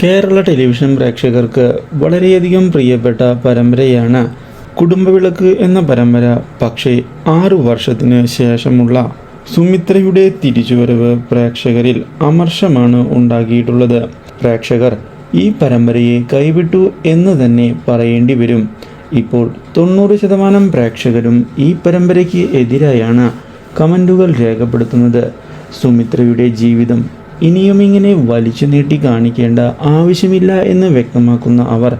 Kerala television പ്രേക്ഷകർക്ക് വളരെയധികം പ്രിയപ്പെട്ട പരമ്പരയാണ് കുടുംബവിളക്ക് എന്ന പരമ്പര. പക്ഷേ ആറു വർഷത്തിന് ശേഷമുള്ള സുമിത്രയുടെ തിരിച്ചുവരവ് പ്രേക്ഷകരിൽ അമർഷമാണ് ഉണ്ടാക്കിയിട്ടുള്ളത്. പ്രേക്ഷകർ ഈ പരമ്പരയെ കൈവിട്ടു എന്ന് തന്നെ പറയേണ്ടി വരും. ഇപ്പോൾ തൊണ്ണൂറ് ശതമാനം പ്രേക്ഷകരും ഈ പരമ്പരയ്ക്ക് എതിരായാണ് കമന്റുകൾ രേഖപ്പെടുത്തുന്നത്. സുമിത്രയുടെ ജീവിതം ഇനിയും ഇങ്ങനെ വലിച്ചു നീട്ടി കാണിക്കേണ്ട ആവശ്യമില്ല എന്ന് വ്യക്തമാക്കുന്ന അവർ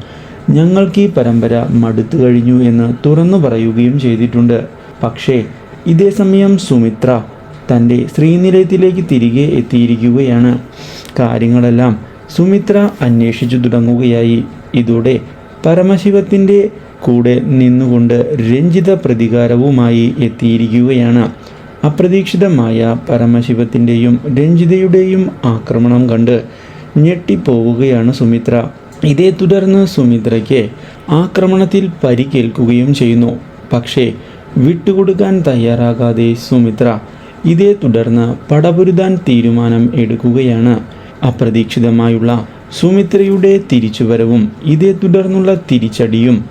ഞങ്ങൾക്ക് ഈ പരമ്പര മടുത്തു കഴിഞ്ഞു എന്ന് തുറന്നു പറയുകയും ചെയ്തിട്ടുണ്ട്. പക്ഷേ ഇതേ സമയം സുമിത്ര തന്റെ ശ്രീനിലയത്തിലേക്ക് തിരികെ എത്തിയിരിക്കുകയാണ്. കാര്യങ്ങളെല്ലാം സുമിത്ര അന്വേഷിച്ചു തുടങ്ങുകയായി. ഇതോടെ പരമശിവത്തിന്റെ കൂടെ നിന്നുകൊണ്ട് രഞ്ജിത പ്രതികാരവുമായി എത്തിയിരിക്കുകയാണ്. അപ്രതീക്ഷിതമായ പരമശിവത്തിന്റെയും രഞ്ജിതയുടെയും ആക്രമണം കണ്ട് ഞെട്ടിപ്പോവുകയാണ് സുമിത്ര. ഇതേ തുടർന്ന് സുമിത്രയ്ക്ക് ആക്രമണത്തിൽ പരിക്കേൽക്കുകയും ചെയ്യുന്നു. പക്ഷേ വിട്ടുകൊടുക്കാൻ തയ്യാറാകാതെ സുമിത്ര ഇതേ തുടർന്ന് പടപൊരുതാൻ തീരുമാനം എടുക്കുകയാണ്. അപ്രതീക്ഷിതമായുള്ള സുമിത്രയുടെ തിരിച്ചുവരവും ഇതേ തുടർന്നുള്ള തിരിച്ചടിയും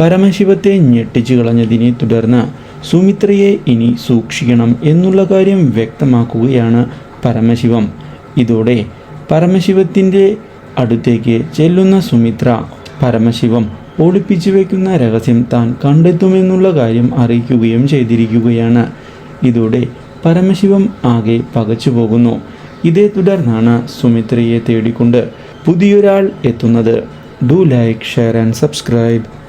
പരമശിവത്തെ ഞെട്ടിച്ചു കളഞ്ഞതിനെ തുടർന്ന് സുമിത്രയെ ഇനി സൂക്ഷിക്കണം എന്നുള്ള കാര്യം വ്യക്തമാക്കുകയാണ് പരമശിവം. ഇതോടെ പരമശിവത്തിന്റെ അടുത്തേക്ക് ചെല്ലുന്ന സുമിത്ര പരമശിവം ഒളിപ്പിച്ചു വയ്ക്കുന്ന രഹസ്യം താൻ കണ്ടെത്തുമെന്നുള്ള കാര്യം അറിയിക്കുകയും ചെയ്തിരിക്കുകയാണ്. ഇതോടെ പരമശിവം ആകെ പകച്ചു പോകുന്നു. ഇതേ തുടർന്നാണ് സുമിത്രയെ തേടിക്കൊണ്ട് പുതിയൊരാൾ എത്തുന്നത്. Do like share and subscribe.